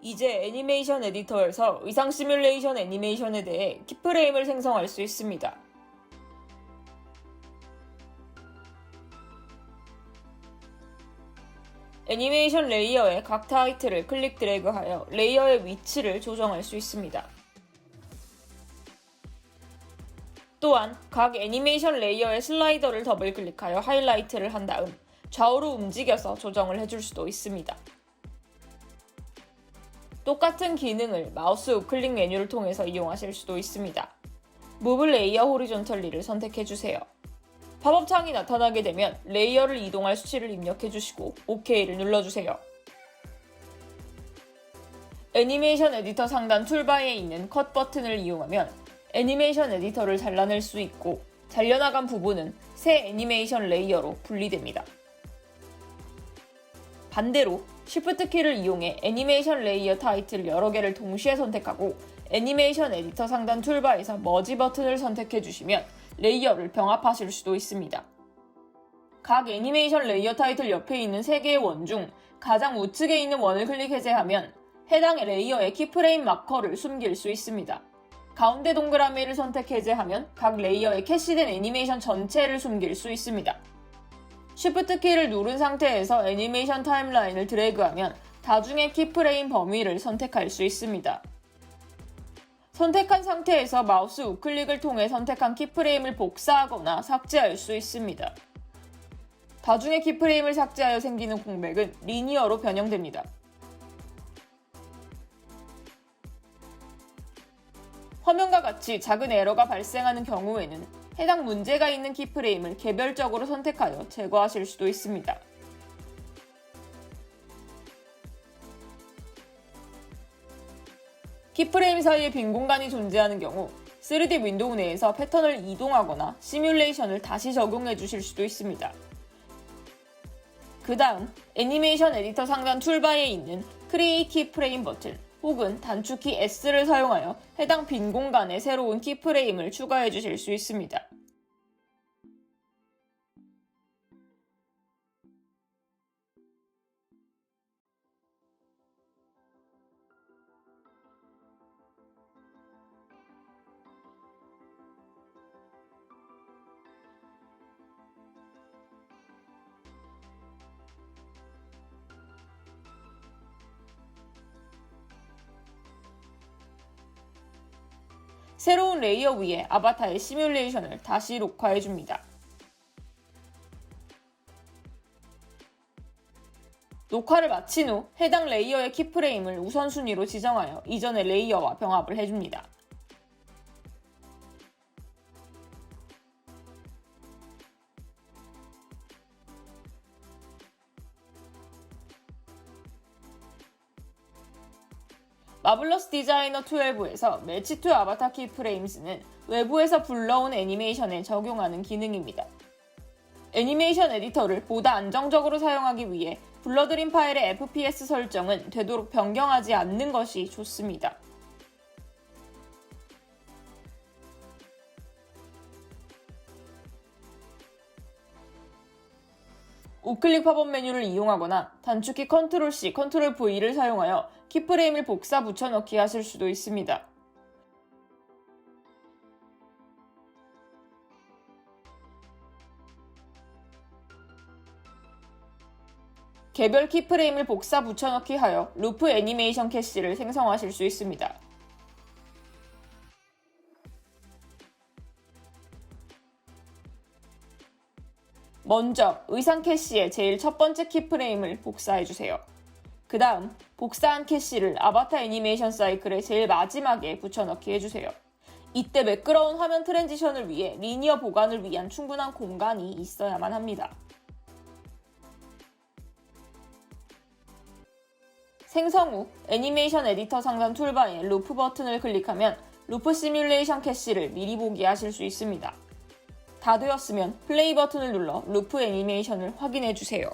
이제 애니메이션 에디터에서 의상 시뮬레이션 애니메이션에 대해 키프레임을 생성할 수 있습니다. 애니메이션 레이어의 각 타이틀을 클릭 드래그하여 레이어의 위치를 조정할 수 있습니다. 또한 각 애니메이션 레이어의 슬라이더를 더블 클릭하여 하이라이트를 한 다음 좌우로 움직여서 조정을 해줄 수도 있습니다. 똑같은 기능을 마우스 우클릭 메뉴를 통해서 이용하실 수도 있습니다. 무브 레이어 호리존털리를 선택해주세요. 팝업 창이 나타나게 되면 레이어를 이동할 수치를 입력해주시고 OK를 눌러주세요. 애니메이션 에디터 상단 툴바에 있는 컷 버튼을 이용하면 애니메이션 에디터를 잘라낼 수 있고 잘려나간 부분은 새 애니메이션 레이어로 분리됩니다. 반대로 Shift 키를 이용해 애니메이션 레이어 타이틀 여러 개를 동시에 선택하고 애니메이션 에디터 상단 툴바에서 머지 버튼을 선택해 주시면 레이어를 병합하실 수도 있습니다. 각 애니메이션 레이어 타이틀 옆에 있는 3개의 원 중 가장 우측에 있는 원을 클릭 해제하면 해당 레이어의 키프레임 마커를 숨길 수 있습니다. 가운데 동그라미를 선택 해제하면 각 레이어에 캐시된 애니메이션 전체를 숨길 수 있습니다. Shift 키를 누른 상태에서 애니메이션 타임라인을 드래그하면 다중의 키프레임 범위를 선택할 수 있습니다. 선택한 상태에서 마우스 우클릭을 통해 선택한 키프레임을 복사하거나 삭제할 수 있습니다. 다중의 키프레임을 삭제하여 생기는 공백은 리니어로 변형됩니다. 화면과 같이 작은 에러가 발생하는 경우에는 해당 문제가 있는 키프레임을 개별적으로 선택하여 제거하실 수도 있습니다. 키프레임 사이에 빈 공간이 존재하는 경우 3D 윈도우 내에서 패턴을 이동하거나 시뮬레이션을 다시 적용해 주실 수도 있습니다. 그 다음 애니메이션 에디터 상단 툴바에 있는 크리에이트 키프레임 버튼 혹은 단축키 S를 사용하여 해당 빈 공간에 새로운 키프레임을 추가해 주실 수 있습니다. 새로운 레이어 위에 아바타의 시뮬레이션을 다시 녹화해 줍니다. 녹화를 마친 후 해당 레이어의 키프레임을 우선순위로 지정하여 이전의 레이어와 병합을 해줍니다. 마블러스 디자이너 12에서 매치 투 아바타 키 프레임즈는 외부에서 불러온 애니메이션에 적용하는 기능입니다. 애니메이션 에디터를 보다 안정적으로 사용하기 위해 불러들인 파일의 FPS 설정은 되도록 변경하지 않는 것이 좋습니다. 우클릭 팝업 메뉴를 이용하거나 단축키 컨트롤 C, 컨트롤 V를 사용하여 키프레임을 복사 붙여넣기 하실 수도 있습니다. 개별 키프레임을 복사 붙여넣기 하여 루프 애니메이션 캐시를 생성하실 수 있습니다. 먼저 의상 캐시의 제일 첫 번째 키프레임을 복사해주세요. 그 다음 복사한 캐시를 아바타 애니메이션 사이클의 제일 마지막에 붙여넣기 해주세요. 이때 매끄러운 화면 트랜지션을 위해 리니어 보관을 위한 충분한 공간이 있어야만 합니다. 생성 후 애니메이션 에디터 상단 툴바에 루프 버튼을 클릭하면 루프 시뮬레이션 캐시를 미리 보기 하실 수 있습니다. 다 되었으면 플레이 버튼을 눌러 루프 애니메이션을 확인해 주세요.